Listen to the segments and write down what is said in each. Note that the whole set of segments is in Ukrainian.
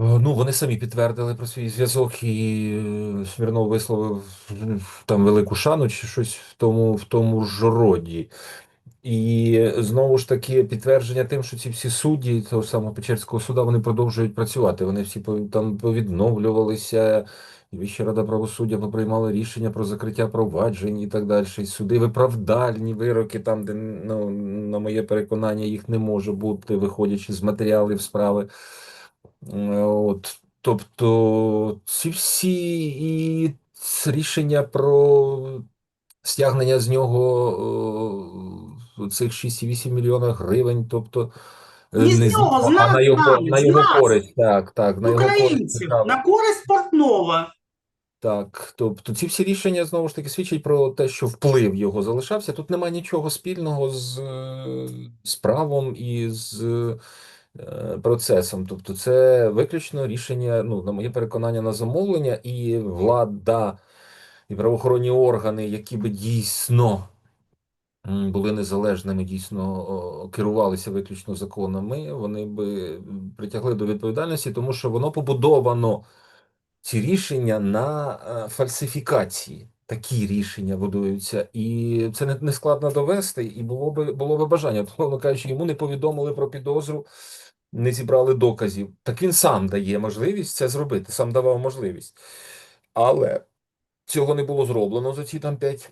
Е, Ну, вони самі підтвердили про свій зв'язок, і е, Смірнов висловив там велику шану чи щось в тому, в тому ж роді. І знову ж таки підтвердження тим, що ці всі судді того самого Печерського суда вони продовжують працювати. Вони всі там повідновлювалися, і Вища рада правосуддя поприймала рішення про закриття проваджень і так далі. Суди виправдальні вироки, там, де ну, на моє переконання їх не може бути, виходячи з матеріалів справи. Е, От, тобто, ці всі і рішення про стягнення з нього е, цих 6,8 мільйона гривень, тобто е, Не з нього, з нас на його, нами, на з його нас, користь. Так, так, на його користь. українців, на користь Портнова. Так, тобто ці всі рішення знову ж таки свідчать про те, що вплив його залишався. Тут немає нічого спільного з, з правом і з процесом. Тобто, це виключно рішення, ну, на моє переконання, на замовлення, і влада, і правоохоронні органи, які би дійсно були незалежними, дійсно керувалися виключно законами, вони би притягли до відповідальності, тому що воно побудовано ці рішення на е, фальсифікації. Такі рішення будуються, і це не, не складно довести, і було би було би бажання. Словно кажучи, йому не повідомили про підозру, не зібрали доказів. Так він сам дає можливість це зробити, сам давав можливість. Але цього не було зроблено за ці там п'ять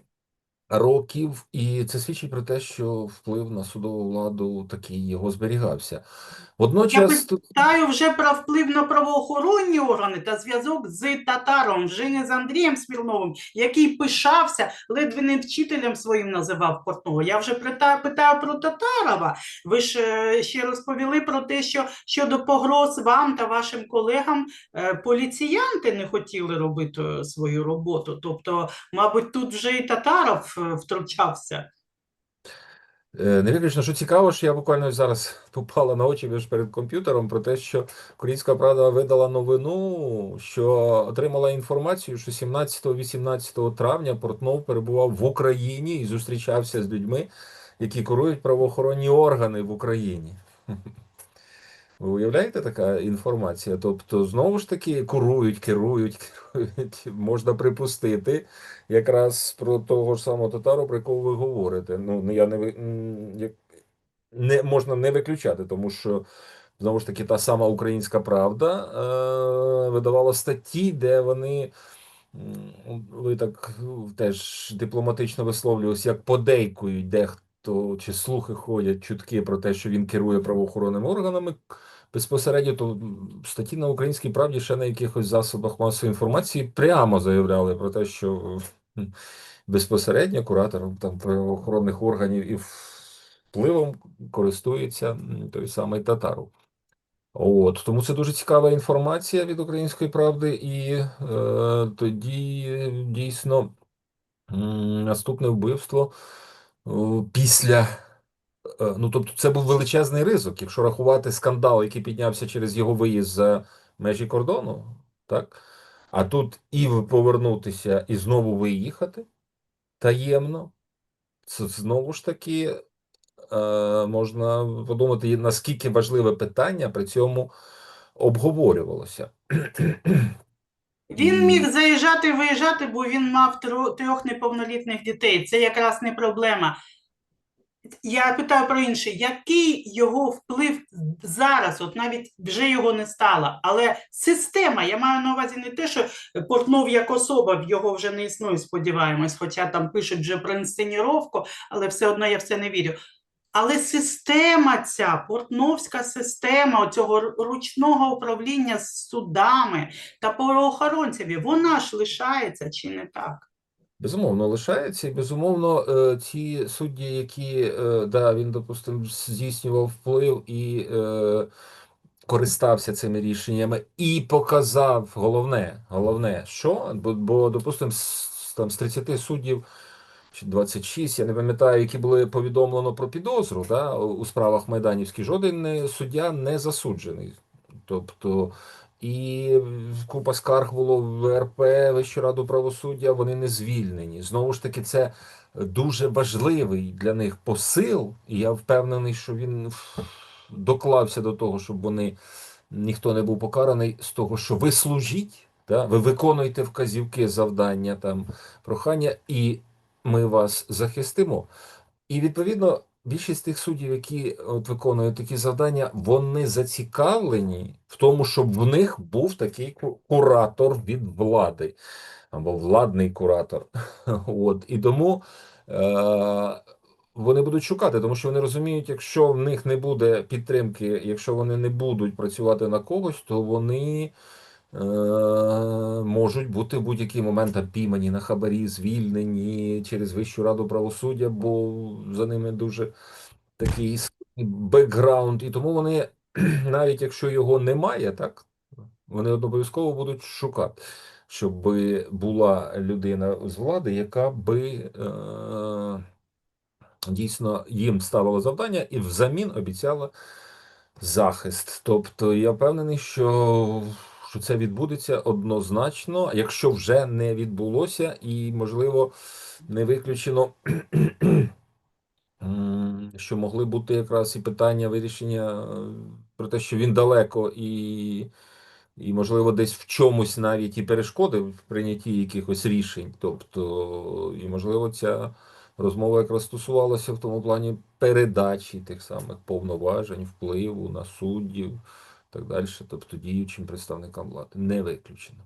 років, і це свідчить про те, що вплив на судову владу такий його зберігався. Водночас тут питаю вже про вплив на правоохоронні органи та зв'язок з татаром, вже не з Андрієм Смірновим, який пишався, ледве не вчителем своїм називав Портнова. Я вже питаю про Татарова. Ви ж е, ще розповіли про те, що щодо погроз вам та вашим колегам е, поліціянти не хотіли робити е, свою роботу. Тобто, мабуть, тут вже і Татаров втручався. Е, Не виключно, що цікаво, що я буквально зараз попала на очі ж перед комп'ютером про те, що Українська Правда видала новину, що отримала інформацію, що 17-18 травня Портнов перебував в Україні і зустрічався з людьми, які керують правоохоронні органи в Україні. Ви уявляєте така інформація? Тобто, знову ж таки, курують, керують, керують. Можна припустити якраз про того ж самого татару, про якого ви говорите. Ну, я не, не можна не виключати, тому що знову ж таки та сама українська правда е, видавала статті, де вони. Ви так ну, теж дипломатично висловлювалися, як подейкують дехто, чи слухи ходять чутки про те, що він керує правоохоронними органами безпосередньо, то статті на українській правді ще на якихось засобах масової інформації прямо заявляли про те, що безпосередньо куратором там правоохоронних органів і впливом користується той самий Татаров. От, тому це дуже цікава інформація від української правди, і е, тоді дійсно наступне вбивство після. е, Ну, тобто, це був величезний ризик, якщо рахувати скандал, який піднявся через його виїзд за межі кордону, так? А тут і повернутися, і знову виїхати таємно. Це знову ж таки е, можна подумати, наскільки важливе питання при цьому обговорювалося. Він міг заїжджати виїжджати, бо він мав трьох неповнолітніх дітей. Це якраз не проблема. Я питаю про інше, який його вплив зараз, от навіть вже його не стало, але система, я маю на увазі не те, що Портнов як особа, його вже не існує, сподіваємось, хоча там пишуть вже про інсценіровку, але все одно я в це не вірю. Але система ця, портновська система оцього ру- ручного управління з судами та правоохоронцями, вона ж лишається чи не так? безумовно лишається, і безумовно, е, ті судді, які е, да, він, допустимо, здійснював вплив і е, користався цими рішеннями, і показав головне, головне, що, бо, бо допустимо, там з 30 суддів. Чи 26, я не пам'ятаю, які були повідомлено про підозру да, у справах майданівських, жоден суддя не засуджений. Тобто, і купа скарг було в ВРП, Вищу раду правосуддя, вони не звільнені. Знову ж таки, це дуже важливий для них посил, і я впевнений, що він доклався до того, щоб вони ніхто не був покараний з того, що ви служіть, да? ви виконуєте вказівки, завдання, там, прохання, і ми вас захистимо. І відповідно більшість тих суддів, які от виконують такі завдання, вони зацікавлені в тому, щоб в них був такий куратор від влади або владний куратор. От і тому е- вони будуть шукати, тому що вони розуміють, якщо в них не буде підтримки, якщо вони не будуть працювати на когось, то вони. Е, Можуть бути в будь-який момент там на хабарі, звільнені через Вищу раду правосуддя, бо за ними дуже такий бекграунд, і тому вони, навіть якщо його немає, так вони обов'язково будуть шукати, щоб була людина з влади, яка би е, дійсно їм ставила завдання і взамін обіцяла захист. Тобто я впевнений, що, що це відбудеться однозначно, якщо вже не відбулося, і можливо не виключено. Що могли бути якраз і питання вирішення е, про те, що він далеко, і, і можливо, десь в чомусь навіть і перешкоди в прийнятті якихось рішень. Тобто, і можливо, ця розмова якраз стосувалася в тому плані передачі тих самих повноважень, впливу на суддів, так далі, тобто діючим представникам влади. Не виключено.